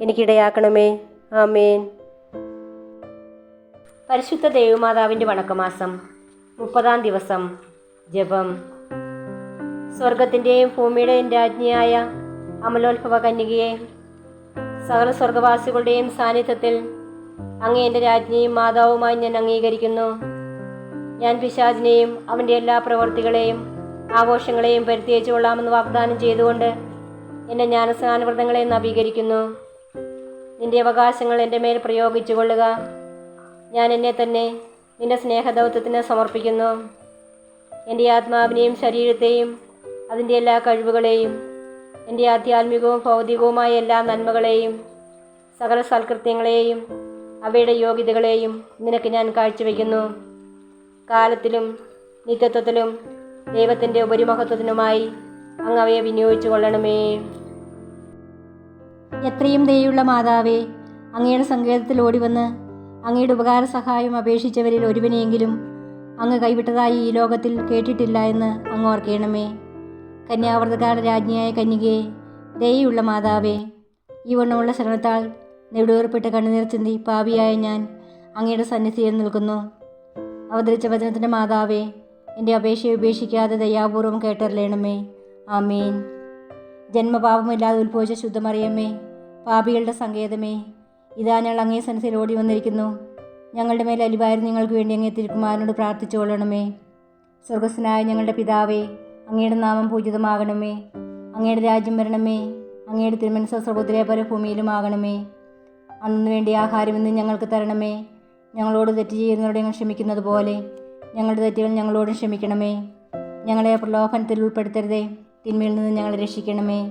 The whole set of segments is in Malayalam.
എനിക്കിടയാക്കണമേ. ആമേൻ. പരിശുദ്ധ ദേവമാതാവിന്റെ വണക്കമാസം മുപ്പതാം ദിവസം ജപം. സ്വർഗത്തിന്റെയും ഭൂമിയുടെയും രാജ്ഞിയായ അമലോത്ഭവ കന്യകയെ സകല സ്വർഗവാസികളുടെയും സാന്നിധ്യത്തിൽ അങ്ങേന്റെ രാജ്ഞിയും മാതാവുമായി ഞാൻ അംഗീകരിക്കുന്നു. ഞാൻ പിശാചിനെയും അവന്റെ എല്ലാ പ്രവൃത്തികളെയും ആഘോഷങ്ങളെയും പരിത്യച്ചു കൊള്ളാമെന്ന് വാഗ്ദാനം ചെയ്തുകൊണ്ട് എന്റെ ജ്ഞാനസ്നാനവ്രതങ്ങളെ നവീകരിക്കുന്നു. നിന്റെ അവകാശങ്ങൾ എന്റെ മേൽ പ്രയോഗിച്ചു കൊള്ളുക ഞാൻ എന്നെ തന്നെ നിന്റെ സ്നേഹദൗത്യത്തിന് സമർപ്പിക്കുന്നു. എന്റെ ആത്മാവിനെയും ശരീരത്തെയും അതിന്റെ എല്ലാ കഴിവുകളെയും എന്റെ ആധ്യാത്മികവും ഭൗതികവുമായ എല്ലാ നന്മകളെയും സകല സൽകൃത്യങ്ങളെയും അവയുടെ യോഗ്യതകളെയും നിനക്ക് ഞാൻ കാഴ്ചവെക്കുന്നു. കാലത്തിലും നിത്യത്വത്തിലും ദൈവത്തിന്റെ ഉപരിമഹത്വത്തിനുമായി അങ്ങ് അവയെ വിനിയോഗിച്ചു കൊള്ളണമേ എത്രയും ദയുള്ള മാതാവേ അങ്ങയുടെ സങ്കേതത്തിൽ ഓടിവന്ന് അങ്ങയുടെ ഉപകാര സഹായം അപേക്ഷിച്ചവരിൽ ഒരുവനെയെങ്കിലും അങ്ങ് കൈവിട്ടതായി ഈ ലോകത്തിൽ കേട്ടിട്ടില്ല എന്ന് അങ്ങ് ഓർക്കണമേ. കന്യാവർത്തകാരുടെ രാജ്ഞിയായ കന്യകയെ ദയുള്ള മാതാവേ ഈ വണ്ണമുള്ള ശരണത്താൽ നെടുവേർപ്പെട്ട് കണ്ണുനീർ ചിന്തി പാപിയായ ഞാൻ അങ്ങയുടെ സന്നിധിയിൽ നിൽക്കുന്നു. അവതരിച്ച വചനത്തിന്റെ മാതാവേ എന്റെ അപേക്ഷയെ ഉപേക്ഷിക്കാതെ ദയാപൂർവം കേട്ടറിയണമേ ആമീൻ. ജന്മപാപമില്ലാതെ ഉത്ഭവിച്ച ശുദ്ധമറിയമ്മേ പാപികളുടെ സങ്കേതമേ ഇതാ ഞങ്ങൾ അങ്ങേ സനസിൽ ഓടി വന്നിരിക്കുന്നു. ഞങ്ങളുടെ മേൽ അലിവായിരുന്നു നിങ്ങൾക്ക് വേണ്ടി അങ്ങേ തിരുക്കുമാരനോട് പ്രാർത്ഥിച്ചു കൊള്ളണമേ സ്വർഗസ്നായ ഞങ്ങളുടെ പിതാവേ അങ്ങയുടെ നാമം പൂജിതമാകണമേ. അങ്ങയുടെ രാജ്യം വരണമേ. അങ്ങയുടെ തിരുമനസ സ്വർഗത്തിലെ പോലെ ഭൂമിയിലുമാകണമേ അന്നു വേണ്ടി ആഹാരം ഇന്ന് ഞങ്ങൾക്ക് തരണമേ. ഞങ്ങളോട് തെറ്റ് ചെയ്യുന്നവരോട് ഞങ്ങൾ ക്ഷമിക്കുന്നത് പോലെ ഞങ്ങളുടെ തെറ്റുകൾ ഞങ്ങളോടും ക്ഷമിക്കണമേ. ഞങ്ങളെ പ്രലോഭനത്തിൽ ഉൾപ്പെടുത്തരുതേ. തിന്മയിൽ നിന്ന് ഞങ്ങളെ രക്ഷിക്കണമേ.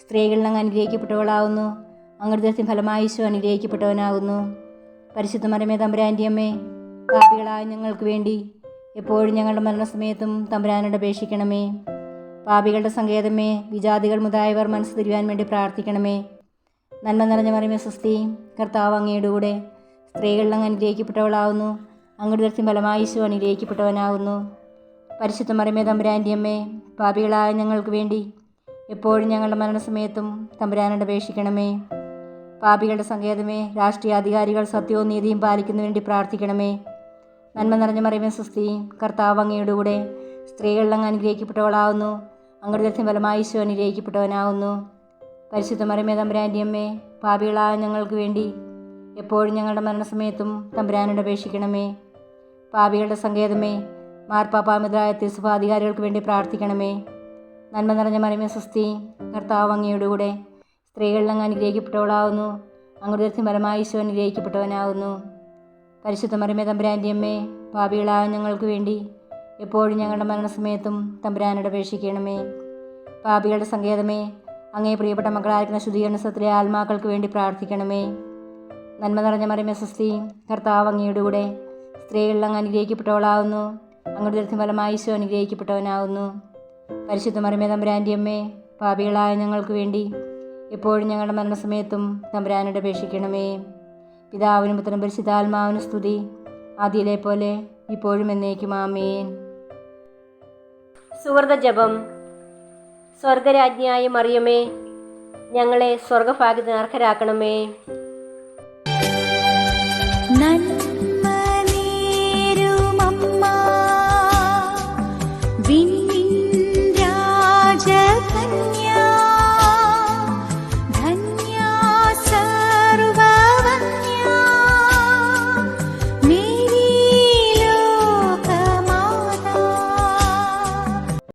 സ്ത്രീകളിൽ അങ്ങ് അനുഗ്രഹിക്കപ്പെട്ടവളാവുന്നു. ദൃശ്യം ഫലമായി അനുഗ്രഹിക്കപ്പെട്ടവനാകുന്നു പരിശുദ്ധ മരമേ തമ്പുരാന്റെ അമ്മേ പാപികളായ ഞങ്ങൾക്ക് വേണ്ടി എപ്പോഴും ഞങ്ങളുടെ മരണസമയത്തും തമ്പുരാനോട് അപേക്ഷിക്കണമേ. പാപികളുടെ സങ്കേതമേ വിജാതികൾ മുതായവർ മനസ്സ് തിരുവാൻ വേണ്ടി പ്രാർത്ഥിക്കണമേ. നന്മ നിറഞ്ഞ മറിമേ സ്വസ്തി കർത്താവ് അങ്ങയുടെ കൂടെ സ്ത്രീകളിൽ അങ്ങ് അനുഗ്രഹിക്കപ്പെട്ടവളാവുന്നു. അങ്ങോട്ട് ഫലമായി ഈശോ അനുഗ്രഹിക്കപ്പെട്ടവനാകുന്നു പരിശുദ്ധ മറിയമേ തമ്പുരാന്റെ അമ്മേ പാപികളായ ഞങ്ങൾക്ക് വേണ്ടി എപ്പോഴും ഞങ്ങളുടെ മരണസമയത്തും തമ്പുരാനോട് അപേക്ഷിക്കണമേ. പാപികളുടെ സങ്കേതമേ രാഷ്ട്രീയ അധികാരികൾ സത്യവും നീതിയും പാലിക്കുന്നതിന് വേണ്ടി പ്രാർത്ഥിക്കണമേ. നന്മ നിറഞ്ഞ മറിയമേ സുസ്തി കർത്താവ് അങ്ങയുടെ കൂടെ സ്ത്രീകളിൽ അങ്ങ് അനുഗ്രഹിക്കപ്പെട്ടവളാവുന്നു. അങ്ങയുടെ ദർശനം ഫലമായി ഈശോ അനുഗ്രഹിക്കപ്പെട്ടവനാവുന്നു. പരിശുദ്ധ മറിയമേ തമ്പുരാന്റെ അമ്മേ പാപികളായ ഞങ്ങൾക്ക് വേണ്ടി എപ്പോഴും ഞങ്ങളുടെ മരണസമയത്തും തമ്പുരാനോട് അപേക്ഷിക്കണമേ. പാപികളുടെ സങ്കേതമേ മാർപ്പാപ്പാമിതരായ തിരുസഭാധികാരികൾക്ക് വേണ്ടി പ്രാർത്ഥിക്കണമേ. നന്മ നിറഞ്ഞ മറിയമേ സുസ്തി കർത്താവ് അങ്ങയുടെ കൂടെ സ്ത്രീകളിൽ അങ്ങ് അനുഗ്രഹിക്കപ്പെട്ടവളാവുന്നു. ദർശനം ഫലമായി ഈശോ അനുഗ്രഹിക്കപ്പെട്ടവനാകുന്നു പരിശുദ്ധ മറിയമേ തമ്പുരാന്റെ അമ്മേ പാപികളായ ഞങ്ങൾക്ക് വേണ്ടി എപ്പോഴും ഞങ്ങളുടെ മരണസമയത്തും തമ്പുരാനോട് അപേക്ഷിക്കണമേ. പാപികളുടെ സങ്കേതമേ അങ്ങേ പ്രിയപ്പെട്ട മക്കളായിരിക്കുന്ന ശുദ്ധീകരണത്തിലെ ആത്മാക്കൾക്ക് വേണ്ടി പ്രാർത്ഥിക്കണമേ. നന്മ നിറഞ്ഞ മറിയമേ സുസ്തി കർത്താവ് അങ്ങയുടെ കൂടെ സ്ത്രീകളിൽ അങ്ങ് അനുഗ്രഹിക്കപ്പെട്ടവളാവുന്നു. അങ്ങോട്ട് ഫലമായി ഈശോ അനുഗ്രഹിക്കപ്പെട്ടവനാവുന്നു. പരിശുദ്ധ മറിമേ തമ്പുരാന്റെ അമ്മേ പാപികളായ ഞങ്ങൾക്ക് വേണ്ടി എപ്പോഴും ഞങ്ങളുടെ മരണസമയത്തും തമ്പുരാനോട് അപേക്ഷിക്കണമേ. പിതാവിനും പുത്രനും പരിശുദ്ധാത്മാവിനും സ്തുതി ആദ്യയിലെ പോലെ ഇപ്പോഴും എന്നേക്കും ആമേൻ. സുഹൃത ജപം. സ്വർഗരാജ്ഞിയായ മറിയമേ ഞങ്ങളെ സ്വർഗഭാഗ്യത്തിന് അർഹരാക്കണമേ നന്മ